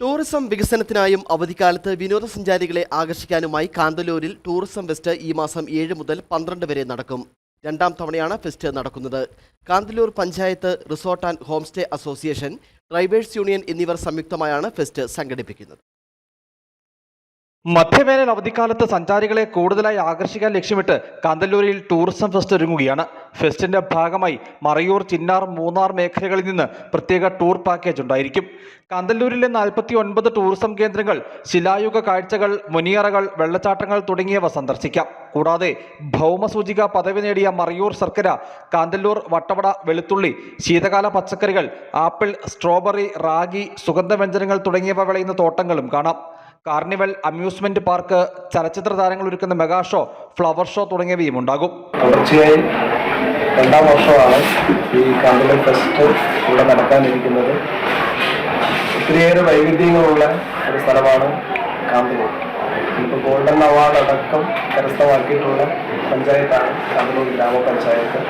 Tourism വികസനത്തിനായും അവധിക്കാലത്ത് വിനോദസഞ്ചാരികളെ ആകർഷിക്കാനുമായി കാന്തല്ലൂരിൽ tourism fest ഈ മാസം ഏഴ് മുതൽ പന്ത്രണ്ട് വരെ നടക്കും. രണ്ടാം തവണയാണ് ഫെസ്റ്റ് നടക്കുന്നത്. Kanthalloor panchayat resort and homestay association drivers union എന്നിവർ സംയുക്തമായാണ് ഫെസ്റ്റ് സംഘടിപ്പിക്കുന്നത്. മധ്യവേനൽ അവധിക്കാലത്ത് സഞ്ചാരികളെ കൂടുതലായി ആകർഷിക്കാൻ ലക്ഷ്യമിട്ട് കാന്തല്ലൂരിൽ ടൂറിസം ഫെസ്റ്റ് ഒരുങ്ങുകയാണ്. ഫെസ്റ്റിന്റെ ഭാഗമായി മറയൂർ ചിന്നാർ മൂന്നാർ മേഖലകളിൽ നിന്ന് പ്രത്യേക ടൂർ പാക്കേജ് ഉണ്ടായിരിക്കും. കാന്തല്ലൂരിലെ നാൽപ്പത്തി ഒൻപത് ടൂറിസം കേന്ദ്രങ്ങൾ ശിലായുഗ കാഴ്ചകൾ മുനിയറകൾ വെള്ളച്ചാട്ടങ്ങൾ തുടങ്ങിയവ സന്ദർശിക്കാം. കൂടാതെ ഭൗമസൂചിക പദവി നേടിയ മറയൂർ ശർക്കര കാന്തല്ലൂർ വട്ടവട വെളുത്തുള്ളി ശീതകാല പച്ചക്കറികൾ ആപ്പിൾ സ്ട്രോബെറി റാഗി സുഗന്ധവ്യഞ്ജനങ്ങൾ തുടങ്ങിയവ വിളയുന്ന തോട്ടങ്ങളും കാണാം. കാർണിവൽ അമ്യൂസ്മെന്റ് പാർക്ക് ചലച്ചിത്ര താരങ്ങൾ ഒരുക്കുന്ന മെഗാ ഷോ ഫ്ലവർ ഷോ തുടങ്ങിയവയും ഉണ്ടാകും. തുടർച്ചയായി രണ്ടാം വർഷമാണ് ഈ കാർണിവൽ ഫെസ്റ്റ് ഇവിടെ നടക്കാനിരിക്കുന്നത്. ഒത്തിരിയേറെ വൈവിധ്യങ്ങളുള്ള ഒരു സ്ഥലമാണ് കാർണിവൽ. ഇപ്പോൾ ഗോൾഡൻ അവാർഡ് അടക്കം കരസ്ഥമാക്കിയിട്ടുള്ള പഞ്ചായത്താണ് കാന്തല്ലൂർ ഗ്രാമപഞ്ചായത്ത്.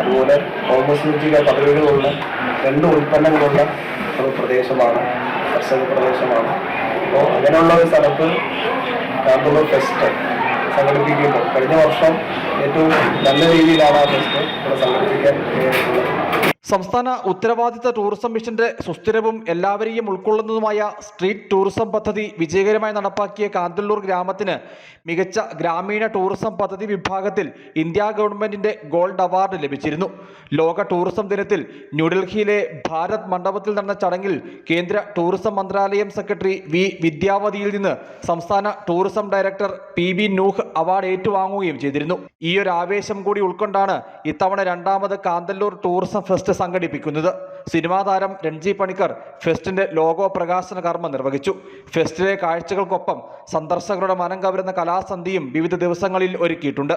അതുപോലെ ഭൗമസൂചിക പദവികളുള്ള രണ്ട് ഉൽപ്പന്നങ്ങളുള്ള ഒരു പ്രദേശമാണ് കർഷക പ്രദേശമാണ്. അപ്പോൾ അങ്ങനെയുള്ള ഒരു സ്ഥലത്ത് കാന്തല്ലൂർ ഫെസ്റ്റ് സംഘടിപ്പിക്കുമ്പോൾ കഴിഞ്ഞ വർഷം ഏറ്റവും നല്ല രീതിയിലാണ് ആ ഫെസ്റ്റ് ഇവിടെ സംഘടിപ്പിക്കാൻ സംസ്ഥാന ഉത്തരവാദിത്ത ടൂറിസം മിഷന്റെ സുസ്ഥിരവും എല്ലാവരെയും ഉൾക്കൊള്ളുന്നതുമായ സ്ട്രീറ്റ് ടൂറിസം പദ്ധതി വിജയകരമായി നടപ്പാക്കിയ കാന്തല്ലൂർ ഗ്രാമത്തിന് മികച്ച ഗ്രാമീണ ടൂറിസം പദ്ധതി വിഭാഗത്തിൽ ഇന്ത്യ ഗവൺമെന്റിന്റെ ഗോൾഡ് അവാർഡ് ലഭിച്ചിരുന്നു. ലോക ടൂറിസം ദിനത്തിൽ ന്യൂഡൽഹിയിലെ ഭാരത് മണ്ഡപത്തിൽ നടന്ന ചടങ്ങിൽ കേന്ദ്ര ടൂറിസം മന്ത്രാലയം സെക്രട്ടറി വി വിദ്യാവതിയിൽ നിന്ന് സംസ്ഥാന tourism director P B Nooh award ഏറ്റുവാങ്ങുകയും ചെയ്തിരുന്നു. ഈ ഒരു ആവേശം കൂടി ഉൾക്കൊണ്ടാണ് ഇത്തവണ രണ്ടാമത് കാന്തല്ലൂർ ടൂറിസം ഫെസ്റ്റ് സംഘടിപ്പിക്കുന്നത്. സിനിമാ താരം രൺജി പണിക്കർ ഫെസ്റ്റിന്റെ ലോഗോ പ്രകാശന കർമ്മം നിർവഹിച്ചു. ഫെസ്റ്റിലെ കാഴ്ചകൾക്കൊപ്പം സന്ദർശകരുടെ മനം കവരുന്ന കലാസന്ധിയും വിവിധ ദിവസങ്ങളിൽ ഒരുക്കിയിട്ടുണ്ട്.